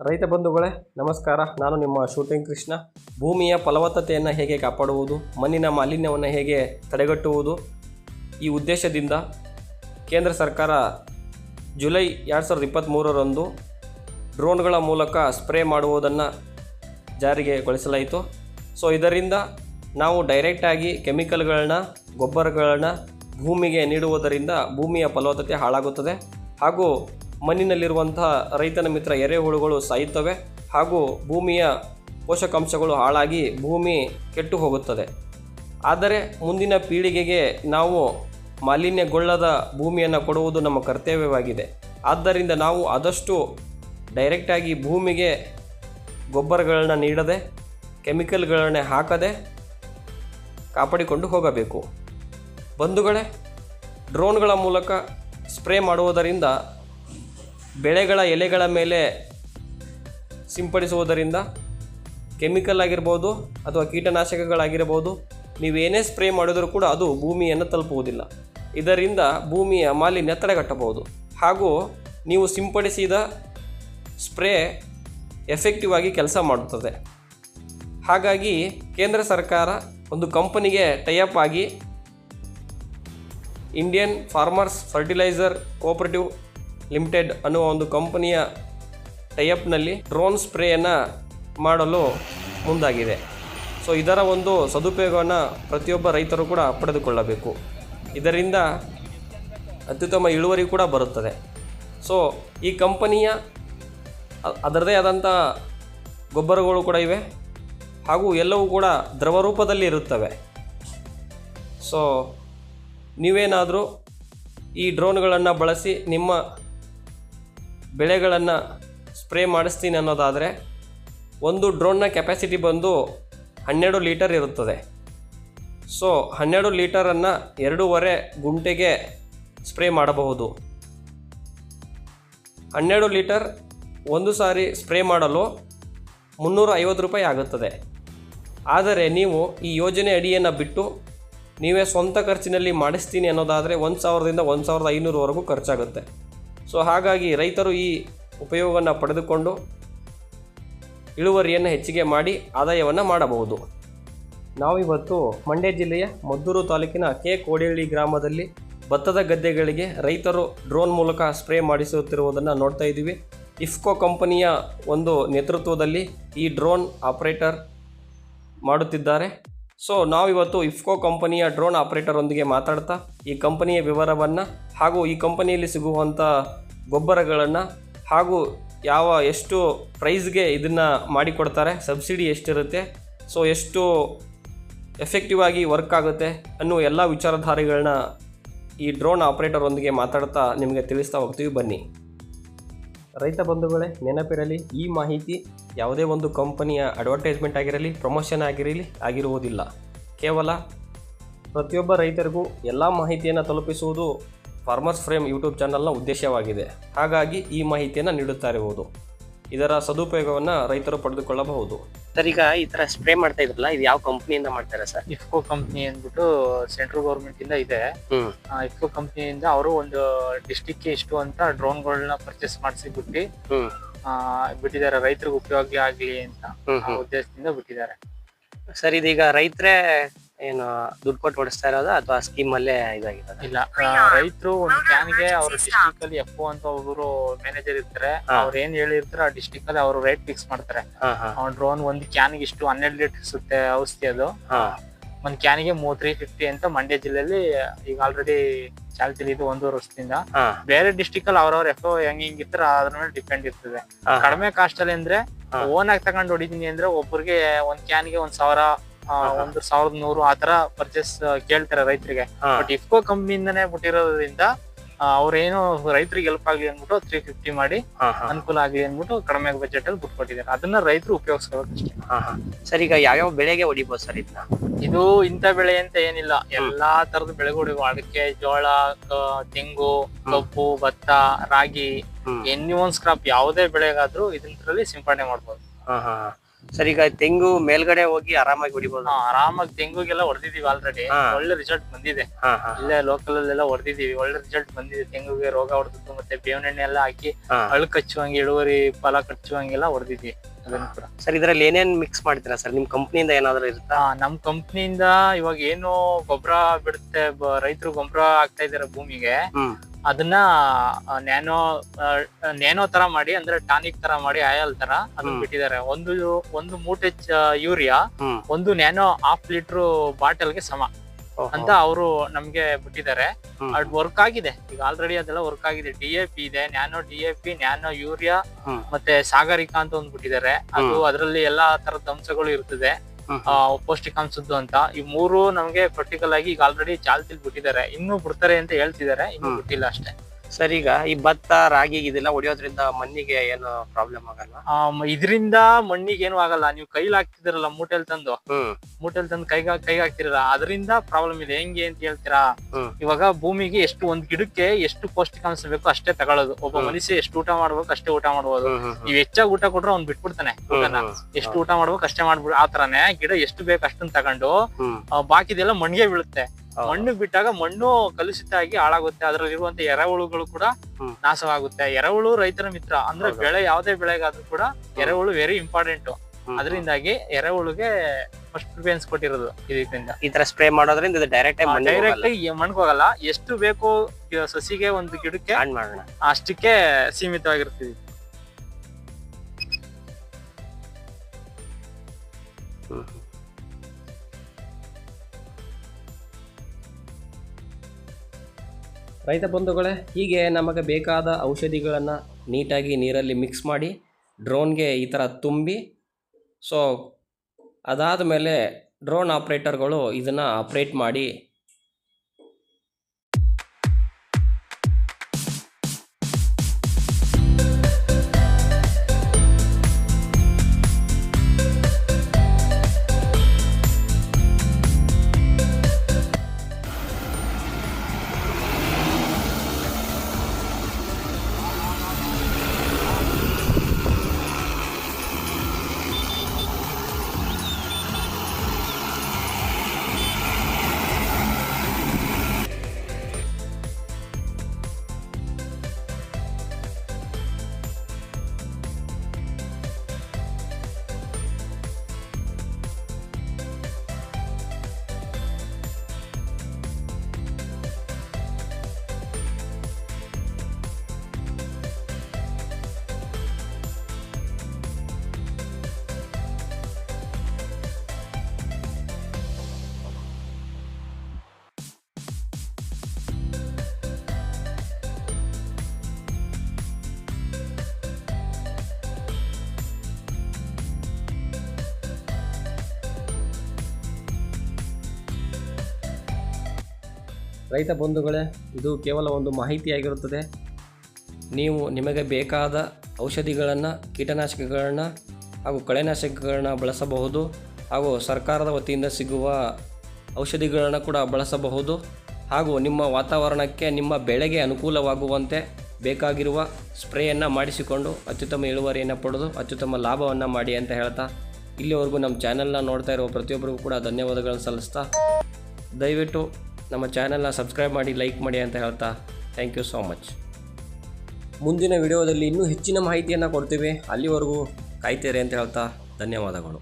ರೈತ ಬಂಧುಗಳೇ, ನಮಸ್ಕಾರ. ನಾನು ನಿಮ್ಮ ಶೂಟಿಂಗ್ ಕೃಷ್ಣ. ಭೂಮಿಯ ಫಲವತ್ತತೆಯನ್ನು ಹೇಗೆ ಕಾಪಾಡುವುದು, ಮಣ್ಣಿನ ಮಾಲಿನ್ಯವನ್ನು ಹೇಗೆ ತಡೆಗಟ್ಟುವುದು? ಈ ಉದ್ದೇಶದಿಂದ ಕೇಂದ್ರ ಸರ್ಕಾರ ಜುಲೈ ಎರಡು ಸಾವಿರದ ಇಪ್ಪತ್ತ್ಮೂರರಂದು ಡ್ರೋನ್ಗಳ ಮೂಲಕ ಸ್ಪ್ರೇ ಮಾಡುವುದನ್ನು ಜಾರಿಗೆಗೊಳಿಸಲಾಯಿತು ಸೊ, ಇದರಿಂದ ನಾವು ಡೈರೆಕ್ಟಾಗಿ ಕೆಮಿಕಲ್ಗಳನ್ನ, ಗೊಬ್ಬರಗಳನ್ನ ಭೂಮಿಗೆ ನೀಡುವುದರಿಂದ ಭೂಮಿಯ ಫಲವತ್ತತೆ ಹಾಳಾಗುತ್ತದೆ. ಹಾಗೂ ಮಣ್ಣಿನಲ್ಲಿರುವಂತಹ ರೈತನ ಮಿತ್ರ ಎರೆಹುಳುಗಳು ಸಾಯುತ್ತವೆ ಹಾಗೂ ಭೂಮಿಯ ಪೋಷಕಾಂಶಗಳು ಹಾಳಾಗಿ ಭೂಮಿ ಕೆಟ್ಟು ಹೋಗುತ್ತದೆ. ಆದರೆ ಮುಂದಿನ ಪೀಳಿಗೆಗೆ ನಾವು ಮಾಲಿನ್ಯಗೊಳ್ಳದ ಭೂಮಿಯನ್ನು ಕೊಡುವುದು ನಮ್ಮ ಕರ್ತವ್ಯವಾಗಿದೆ. ಆದ್ದರಿಂದ ನಾವು ಆದಷ್ಟು ಡೈರೆಕ್ಟಾಗಿ ಭೂಮಿಗೆ ಗೊಬ್ಬರಗಳನ್ನು ನೀಡದೆ, ಕೆಮಿಕಲ್ಗಳನ್ನೇ ಹಾಕದೆ ಕಾಪಾಡಿಕೊಂಡು ಹೋಗಬೇಕು. ಬಂಧುಗಳೇ, ಡ್ರೋನ್ಗಳ ಮೂಲಕ ಸ್ಪ್ರೇ ಮಾಡುವುದರಿಂದ ಬೆಳೆಗಳ ಎಲೆಗಳ ಮೇಲೆ ಸಿಂಪಡಿಸುವುದರಿಂದ ಕೆಮಿಕಲ್ ಆಗಿರ್ಬೋದು ಅಥವಾ ಕೀಟನಾಶಕಗಳಾಗಿರ್ಬೋದು ನೀವೇನೇ ಸ್ಪ್ರೇ ಮಾಡಿದರೂ ಕೂಡ ಅದು ಭೂಮಿಯನ್ನು ತಲುಪುವುದಿಲ್ಲ. ಇದರಿಂದ ಭೂಮಿಯ ಮಾಲಿನ್ಯ ತಡೆಗಟ್ಟಬಹುದು. ಹಾಗೂ ನೀವು ಸಿಂಪಡಿಸಿದ ಸ್ಪ್ರೇ ಎಫೆಕ್ಟಿವ್ ಆಗಿ ಕೆಲಸ ಮಾಡುತ್ತದೆ. ಹಾಗಾಗಿ ಕೇಂದ್ರ ಸರ್ಕಾರ ಒಂದು ಕಂಪನಿಗೆ ಟೈಅಪ್ ಆಗಿ Indian farmers fertiliser cooperative limited ಅನ್ನುವ ಒಂದು ಕಂಪನಿಯ ಟೈಅಪ್ನಲ್ಲಿ ಡ್ರೋನ್ ಸ್ಪ್ರೇಯನ್ನು ಮಾಡಲು ಮುಂದಾಗಿದೆ. ಸೊ, ಇದರ ಒಂದು ಸದುಪಯೋಗವನ್ನು ಪ್ರತಿಯೊಬ್ಬ ರೈತರು ಕೂಡ ಪಡೆದುಕೊಳ್ಳಬೇಕು. ಇದರಿಂದ ಅತ್ಯುತ್ತಮ ಇಳುವರಿ ಕೂಡ ಬರುತ್ತದೆ. ಸೊ, ಈ ಕಂಪನಿಯ ಅದರದೇ ಆದಂಥ ಗೊಬ್ಬರಗಳು ಕೂಡ ಇವೆ. ಹಾಗೂ ಎಲ್ಲವೂ ಕೂಡ ದ್ರವ ರೂಪದಲ್ಲಿ ಇರುತ್ತವೆ. ಸೊ, ನೀವೇನಾದರೂ ಈ ಡ್ರೋನ್ಗಳನ್ನು ಬಳಸಿ ನಿಮ್ಮ ಬೆಳೆಗಳನ್ನು ಸ್ಪ್ರೇ ಮಾಡಿಸ್ತೀನಿ ಅನ್ನೋದಾದರೆ ಒಂದು ಡ್ರೋನ್ನ ಕೆಪ್ಯಾಸಿಟಿ ಬಂದು ಹನ್ನೆರಡು ಲೀಟರ್ ಇರುತ್ತದೆ. ಸೊ, ಹನ್ನೆರಡು ಲೀಟರನ್ನು ಎರಡೂವರೆ ಗುಂಟೆಗೆ ಸ್ಪ್ರೇ ಮಾಡಬಹುದು. ಹನ್ನೆರಡು ಲೀಟರ್ ಒಂದು ಸಾರಿ ಸ್ಪ್ರೇ ಮಾಡಲು ಮುನ್ನೂರ ಐವತ್ತು ರೂಪಾಯಿ ಆಗುತ್ತದೆ. ಆದರೆ ನೀವು ಈ ಯೋಜನೆ ಅಡಿಯನ್ನು ಬಿಟ್ಟು ನೀವೇ ಸ್ವಂತ ಖರ್ಚಿನಲ್ಲಿ ಮಾಡಿಸ್ತೀನಿ ಅನ್ನೋದಾದರೆ ಒಂದು ಸಾವಿರದಿಂದ ಒಂದು ಸಾವಿರದ ಐನೂರವರೆಗೂ ಖರ್ಚಾಗುತ್ತೆ. ಸೊ ಹಾಗಾಗಿ ರೈತರು ಈ ಉಪಯೋಗವನ್ನು ಪಡೆದುಕೊಂಡು ಇಳುವರಿಯನ್ನು ಹೆಚ್ಚಿಗೆ ಮಾಡಿ ಆದಾಯವನ್ನು ಮಾಡಬಹುದು. ನಾವಿವತ್ತು ಮಂಡ್ಯ ಜಿಲ್ಲೆಯ ಮದ್ದೂರು ತಾಲೂಕಿನ ಕೆ ಕೋಡಿಹಳ್ಳಿ ಗ್ರಾಮದಲ್ಲಿ ಭತ್ತದ ಗದ್ದೆಗಳಿಗೆ ರೈತರು ಡ್ರೋನ್ ಮೂಲಕ ಸ್ಪ್ರೇ ಮಾಡಿಸುತ್ತಿರುವುದನ್ನು ನೋಡ್ತಾ ಇದ್ದೀವಿ. ಇಫ್ಕೋ ಕಂಪನಿಯ ಒಂದು ನೇತೃತ್ವದಲ್ಲಿ ಈ ಡ್ರೋನ್ ಆಪರೇಟರ್ ಮಾಡುತ್ತಿದ್ದಾರೆ. ಸೊ ನಾವಿವತ್ತು ಇಫ್ಕೋ ಕಂಪನಿಯ ಡ್ರೋನ್ ಆಪರೇಟರೊಂದಿಗೆ ಮಾತಾಡ್ತಾ, ಈ ಕಂಪನಿಯ ವಿವರವನ್ನು ಹಾಗೂ ಈ ಕಂಪನಿಯಲ್ಲಿ ಸಿಗುವಂಥ ಗೊಬ್ಬರಗಳನ್ನು ಹಾಗೂ ಯಾವ ಎಷ್ಟು ಪ್ರೈಸ್ಗೆ ಇದನ್ನು ಮಾಡಿಕೊಡ್ತಾರೆ ಸಬ್ಸಿಡಿ ಎಷ್ಟಿರುತ್ತೆ ಸೊ ಎಷ್ಟು ಎಫೆಕ್ಟಿವ್ ಆಗಿ ವರ್ಕ್ ಆಗುತ್ತೆ ಅನ್ನೋ ಎಲ್ಲ ವಿಚಾರಧಾರೆಗಳನ್ನ ಈ ಡ್ರೋನ್ ಆಪರೇಟರೊಂದಿಗೆ ಮಾತಾಡ್ತಾ ನಿಮಗೆ ತಿಳಿಸ್ತಾ ಹೋಗ್ತೀವಿ. ಬನ್ನಿ. ರೈತ ಬಂಧುಗಳೇ, ನೆನಪಿರಲಿ, ಈ ಮಾಹಿತಿ ಯಾವುದೇ ಒಂದು ಕಂಪನಿಯ ಅಡ್ವರ್ಟೈಸ್ಮೆಂಟ್ ಆಗಿರಲಿ ಪ್ರಮೋಷನ್ ಆಗಿರಲಿ, ಆಗಿರುವುದಿಲ್ಲ. ಕೇವಲ ಪ್ರತಿಯೊಬ್ಬ ರೈತರಿಗೂ ಎಲ್ಲ ಮಾಹಿತಿಯನ್ನು ತಲುಪಿಸುವುದು ಫಾರ್ಮರ್ಸ್ ಫ್ರೇಮ್ ಯೂಟ್ಯೂಬ್ ಚಾನಲ್ನ ಉದ್ದೇಶವಾಗಿದೆ. ಹಾಗಾಗಿ ಈ ಮಾಹಿತಿಯನ್ನು ನೀಡುತ್ತಾ ಇರುವುದು. ಇದರ ಸದುಪಯೋಗವನ್ನು ರೈತರು ಪಡೆದುಕೊಳ್ಳಬಹುದು. ಸರ್ ಈಗ ಈ ತರ ಸ್ಪ್ರೇ ಮಾಡ್ತಾ ಇದ್ರಲ್ಲ ಇದು ಯಾವ ಕಂಪ್ನಿಯಿಂದ ಮಾಡ್ತಾರೆ ಸರ್? ಇಫ್ಕೋ ಕಂಪ್ನಿ ಅಂದ್ಬಿಟ್ಟು ಸೆಂಟ್ರಲ್ ಗೌರ್ಮೆಂಟ್ ಇಂದ ಇದೆ. ಹ್ಮ್. ಆ, ಇಫ್ಕೋ ಕಂಪ್ನಿಯಿಂದ ಅವರು ಒಂದು ಡಿಸ್ಟಿಕ್ ಇಷ್ಟು ಅಂತ ಡ್ರೋನ್ಗಳನ್ನ ಪರ್ಚೇಸ್ ಮಾಡಿಸಿ ಬಿಟ್ಟು ಹ್ಮ್. ಆ, ಬಿಟ್ಟಿದ್ದಾರೆ. ರೈತರಿಗೆ ಉಪಯೋಗ ಆಗ್ಲಿ ಅಂತ ಹ್ಮ್ ಆ ಹ್ಮ್. ಉದ್ದೇಶದಿಂದ ಬಿಟ್ಟಿದ್ದಾರೆ. ಸರ್ ಇದೀಗ ರೈತರೇ ಏನು ದುಡ್ಡು ಕೊಟ್ಟು ಓಡಿಸ್ತಾ ಇರೋದ ಅಥವಾ ಸ್ಕೀಮ್ ಅಲ್ಲೇ ಇದಾಗಿರೋದ ಇಲ್ಲ ರೈತರು ಒಂದು ಕ್ಯಾನ್ಗೆ ಅವ್ರ ಡಿಸ್ಟಿಕ್ ಅಲ್ಲಿ ಎಫ್ ಅಂತ ಒಬ್ಬರು ಮ್ಯಾನೇಜರ್ ಇರ್ತಾರೆ ಅವ್ರ ಏನ್ ಹೇಳಿರ್ತಾರೆ ಆ ಡಿಸ್ಟಿಕ್ ಅಲ್ಲಿ ಅವರು ರೇಟ್ ಫಿಕ್ಸ್ ಮಾಡ್ತಾರೆ. ಡ್ರೋನ್ ಒಂದು ಕ್ಯಾನ್ಗೆ ಇಷ್ಟು ಹನ್ನೆರಡು ಲೀಟರ್ ಸುತ್ತೆ ಔಷಧಿ ಅದು. ಒಂದ್ ಕ್ಯಾನಿಗೆ ಮೂರ್ ತ್ರೀ ಫಿಫ್ಟಿ ಅಂತ ಮಂಡ್ಯ ಜಿಲ್ಲೆಯಲ್ಲಿ ಈಗ ಆಲ್ರೆಡಿ ಚಾಲ್ತಿಲಿ ಇದು ಒಂದೂವರೆ ವರ್ಷದಿಂದ. ಬೇರೆ ಡಿಸ್ಟಿಕ್ ಅಲ್ಲಿ ಅವ್ರವ್ರ ಎಫ್ ಹೆಂಗ್ ಹಿಂಗ್ ಇರ್ತಾರ ಅದ್ರ ಮೇಲೆ ಡಿಪೆಂಡ್ ಇರ್ತದೆ. ಕಡಿಮೆ ಕಾಸ್ಟ್ ಅಲ್ಲಿ ಅಂದ್ರೆ ಓನ್ ಆಗಿ ತಗೊಂಡ್ ಹೊಡಿದೀನಿ ಅಂದ್ರೆ ಒಬ್ಬರಿಗೆ ಒಂದ್ ಕ್ಯಾನ್ಗೆ ಒಂದ್ ಸಾವಿರ. ಒಂದು ಸಾವಿರದ ನೂರು ಆತರ ಪರ್ಚೇಸ್ ಕೇಳ್ತಾರೆ ರೈತರಿಗೆ. ಬಟ್ ಇಫ್ಕೋ ಕಂಪ್ನಿಯಿಂದನೇ ಬಿಟ್ಟಿರೋದ್ರಿಂದ ಅವ್ರೇನು ರೈತರಿಗೆ ಹೆಲ್ಪ್ ಆಗ್ಲಿ ಅನ್ಬಿಟ್ಟು ತ್ರೀ ಫಿಫ್ಟಿ ಮಾಡಿ ಅನುಕೂಲ ಆಗ್ಲಿ ಅನ್ಬಿಟ್ಟು ಕಡಿಮೆ ಬಜೆಟ್ ಅಲ್ಲಿ ಬಿಟ್ಕೊಟ್ಟಿದ್ದಾರೆ ಅದನ್ನ ರೈತರು ಉಪಯೋಗಿಸ್ಕೋಬೇಕು ಸರ್ ಈಗ ಯಾವ್ಯಾವ ಬೆಳೆಗೆ ಹೊಡಿಬೋದು ಸರ್ ಇದನ್ನ? ಇದು ಇಂಥ ಬೆಳೆ ಅಂತ ಏನಿಲ್ಲ. ಎಲ್ಲಾ ತರದ ಬೆಳೆಗಳು ಅಡಿಕೆ ಜೋಳ ತೆಂಗು ಕಬ್ಬು ಭತ್ತ ರಾಗಿ ಎನಿ ಒನ್ ಕ್ರಾಪ್ ಯಾವುದೇ ಬೆಳೆಗಾದ್ರೂ ಇದ್ರಲ್ಲಿ ಸಿಂಪಡಣೆ ಮಾಡ್ಬೋದು. ಸರ್ ಈಗ ತೆಂಗು ಮೇಲ್ಗಡೆ ಹೋಗಿ ಆರಾಮಾಗಿ ಹೊಡಿಬಹುದು ಆರಾಮಾಗಿ ತೆಂಗುಗೆಲ್ಲ ಹೊಡೆದಿದೀವಿ ಆಲ್ರೆಡಿ ಒಳ್ಳೆ ರಿಸಲ್ಟ್ ಬಂದಿದೆ. ಇಲ್ಲೇ ಲೋಕಲ್ ಅಲ್ಲೆಲ್ಲ ಹೊಡೆದಿದೀವಿ. ಒಳ್ಳೆ ರಿಸಲ್ಟ್ ಬಂದಿದೆ. ತೆಂಗುಗೆ ರೋಗ ಹೊಡೆದಿದ್ದು ಮತ್ತೆ ಬೇವಿನ ಎಣ್ಣೆ ಎಲ್ಲ ಹಾಕಿ ಅಳು ಕಚ್ಚುವಂಗೆ ಇಳುವರಿ ಫಲ ಕಚ್ಚುವಂಗೆಲ್ಲ ಹೊಡೆದಿದ್ವಿ ಅದನ್ನು ಕೂಡ. ಸರ್ ಇದ್ರಲ್ಲಿ ಏನೇನ್ ಮಿಕ್ಸ್ ಮಾಡ್ತೀರಾ ಸರ್? ನಿಮ್ ಕಂಪ್ನಿಯಿಂದ ಏನಾದ್ರು ಇರುತ್ತಾ? ನಮ್ ಕಂಪ್ನಿಯಿಂದ ಇವಾಗ ಏನು ಗೊಬ್ಬರ ಬಿಡುತ್ತೆ. ರೈತರು ಗೊಬ್ಬರ ಹಾಕ್ತಾ ಇದಾರೆ ಭೂಮಿಗೆ. ಅದನ್ನ ನ್ಯಾನೋ ನ್ಯಾನೋ ತರ ಮಾಡಿ ಅಂದ್ರೆ ಟಾನಿಕ್ ತರ ಮಾಡಿ ಆಯಲ್ ತರ ಅದನ್ನ ಬಿಟ್ಟಿದ್ದಾರೆ. ಒಂದು ಒಂದು ಮೂಟೆ ಯೂರಿಯಾ ಒಂದು ನ್ಯಾನೋ ಹಾಫ್ ಲೀಟರ್ ಬಾಟಲ್ಗೆ ಸಮ. ಅಂತ ಅವರು ನಮ್ಗೆ ಬಿಟ್ಟಿದ್ದಾರೆ. ಅದು ವರ್ಕ್ ಆಗಿದೆ. ಈಗ ಆಲ್ರೆಡಿ ಅದೆಲ್ಲ ವರ್ಕ್ ಆಗಿದೆ. ಡಿ ಎ ಪಿ ಇದೆ nano D A P nano urea ಮತ್ತೆ ಸಾಗರಿಕಾ ಅಂತ ಒಂದು ಬಿಟ್ಟಿದ್ದಾರೆ. ಅದು. ಅದರಲ್ಲಿ ಎಲ್ಲಾ ತರದ ಅಂಶಗಳು ಇರ್ತದೆ. ಪೌಷ್ಟಿಕಾಂಶದ್ದು ಅಂತ. ಈ ಮೂರು ನಮ್ಗೆ ಪ್ರಾಕ್ಟಿಕಲ್ ಆಗಿ ಈಗ ಆಲ್ರೆಡಿ ಚಾಲ್ತಿಲ್ ಬಿಟ್ಟಿದ್ದಾರೆ. ಇನ್ನೂ ಬಿಡ್ತಾರೆ ಅಂತ ಹೇಳ್ತಿದ್ದಾರೆ. ಇನ್ನು. ಬಿಟ್ಟಿಲ್ಲ ಅಷ್ಟೇ. ಸರ್ ಈಗ ಈ ಭತ್ತ ರಾಗಿ ಇದೆಲ್ಲ ಹೊಡಿಯೋದ್ರಿಂದ ಮಣ್ಣಿಗೆ ಏನು ಪ್ರಾಬ್ಲಮ್ ಆಗಲ್ಲ ಇದರಿಂದ ಮಣ್ಣಿಗೆ ಏನು ಆಗಲ್ಲ. ನೀವು ಕೈಲಿ ಹಾಕ್ತಿದಿರಲ್ಲ ಮೂಟೆಲ್ ತಂದು. ಹ್ಮ್. ಮೂಟೆಲ್ ತಂದು ಕೈಗ ಕೈ ಹಾಕ್ತಿರಲ್ಲ ಅದರಿಂದ ಪ್ರಾಬ್ಲಮ್ ಇದೆ. ಹೆಂಗೆ ಅಂತ ಹೇಳ್ತೀರಾ? ಹ್ಮ್. ಇವಾಗ ಭೂಮಿಗೆ ಎಷ್ಟು ಒಂದ್ ಗಿಡಕ್ಕೆ ಎಷ್ಟು ಪೌಷ್ಟಿಕಾಂಶ ಬೇಕು ಅಷ್ಟೇ ತಗೊಳ್ಳೋದು. ಒಬ್ಬ ಮನುಷ್ಯ ಎಷ್ಟು ಊಟ ಮಾಡ್ಬೇಕು ಅಷ್ಟೇ ಊಟ ಮಾಡ್ಬೋದು. ಹ್ಮ್ ಹ್ಮ್ ನೀವ್ ಹೆಚ್ಚಾಗಿ ಊಟ ಕೊಟ್ರೆ ಅವ್ನ್ ಬಿಟ್ಬಿಡ್ತಾನೆ ಊಟನ. ಹ್ಮ್. ಎಷ್ಟು ಊಟ ಮಾಡ್ಬೇಕು ಅಷ್ಟೇ ಮಾಡ್ಬಿಡು ಆ ತರಾನೇ ಗಿಡ ಎಷ್ಟು ಬೇಕು ಅಷ್ಟನ್ನ ತಗೊಂಡು ಹ್ಮ್. ಆ, ಬಾಕಿದೆಲ್ಲ ಮಣ್ಣಿಗೆ ಬೀಳುತ್ತೆ. ಮಣ್ಣು ಬಿಟ್ಟಾಗ ಮಣ್ಣು ಕಲುಷಿತ ಆಗಿ ಹಾಳಾಗುತ್ತೆ. ಅದ್ರಲ್ಲಿರುವಂತ ಎರೆಹುಳುಗಳು ಕೂಡ ನಾಶವಾಗುತ್ತೆ. ಎರೆಹುಳು ರೈತರ ಮಿತ್ರ. ಅಂದ್ರೆ. ಬೆಳೆ ಯಾವ್ದೇ ಬೆಳೆಗಾದ್ರೂ ಕೂಡ ಎರೆಹುಳು ವೆರಿ ಇಂಪಾರ್ಟೆಂಟ್. ಅದರಿಂದಾಗಿ ಎರೆಹುಳುಗೆ ಫಸ್ಟ್ ಪ್ರಿಫರೆನ್ಸ್ ಕೊಟ್ಟಿರೋದು ಇದರಿಂದ. ಈ ತರ ಸ್ಪ್ರೇ ಮಾಡೋದ್ರಿಂದ ಇದು ಡೈರೆಕ್ಟ್ ಆಗಿ ಡೈರೆಕ್ಟ್ ಮಣ್ಣಿಗೆ ಹೋಗಲ್ಲ. ಎಷ್ಟು ಬೇಕು ಸಸಿಗೆ ಒಂದು ಗಿಡಕ್ಕೆ ಅಷ್ಟಕ್ಕೆ ಸೀಮಿತವಾಗಿರ್ತೀವಿ. ಹ್ಮ್. ರೈತ ಬಂಧುಗಳೇ, ಹೀಗೆ ನಮಗೆ ಬೇಕಾದ ಔಷಧಿಗಳನ್ನು ನೀಟಾಗಿ ನೀರಲ್ಲಿ ಮಿಕ್ಸ್ ಮಾಡಿ ಡ್ರೋನ್ಗೆ ಈ ಥರ ತುಂಬಿ ಸೊ ಅದಾದ ಮೇಲೆ ಡ್ರೋನ್ ಆಪ್ರೇಟರ್ಗಳು ಇದನ್ನು ಆಪ್ರೇಟ್ ಮಾಡಿ ರೈತ ಬಂಧುಗಳೇ, ಇದು ಕೇವಲ ಒಂದು ಮಾಹಿತಿಯಾಗಿರುತ್ತದೆ. ನೀವು ನಿಮಗೆ ಬೇಕಾದ ಔಷಧಿಗಳನ್ನು, ಕೀಟನಾಶಕಗಳನ್ನು ಹಾಗೂ ಕಳೆನಾಶಕಗಳನ್ನ ಬಳಸಬಹುದು ಹಾಗೂ ಸರ್ಕಾರದ ವತಿಯಿಂದ ಸಿಗುವ ಔಷಧಿಗಳನ್ನು ಕೂಡ ಬಳಸಬಹುದು ಹಾಗೂ ನಿಮ್ಮ ವಾತಾವರಣಕ್ಕೆ, ನಿಮ್ಮ ಬೆಳೆಗೆ ಅನುಕೂಲವಾಗುವಂತೆ ಬೇಕಾಗಿರುವ ಸ್ಪ್ರೇಯನ್ನು ಮಾಡಿಸಿಕೊಂಡು ಅತ್ಯುತ್ತಮ ಇಳುವರಿಯನ್ನು ಪಡೆದು ಅತ್ಯುತ್ತಮ ಲಾಭವನ್ನು ಮಾಡಿ ಅಂತ ಹೇಳ್ತಾ ಇಲ್ಲಿವರೆಗೂ ನಮ್ಮ ಚಾನೆಲ್ನ ನೋಡ್ತಾ ಇರುವ ಪ್ರತಿಯೊಬ್ಬರಿಗೂ ಕೂಡ ಧನ್ಯವಾದಗಳನ್ನು ಸಲ್ಲಿಸ್ತಾ, ದಯವಿಟ್ಟು ನಮ್ಮ ಚಾನಲ್ನ ಸಬ್ಸ್ಕ್ರೈಬ್ ಮಾಡಿ, ಲೈಕ್ ಮಾಡಿ ಅಂತ ಹೇಳ್ತಾ ಥ್ಯಾಂಕ್ ಯು ಸೋ ಮಚ್ ಮುಂದಿನ ವಿಡಿಯೋದಲ್ಲಿ ಇನ್ನೂ ಹೆಚ್ಚಿನ ಮಾಹಿತಿಯನ್ನು ಕೊಡ್ತೀವಿ. ಅಲ್ಲಿವರೆಗೂ ಕಾಯ್ತೀರಿ ಅಂತ ಹೇಳ್ತಾ ಧನ್ಯವಾದಗಳು.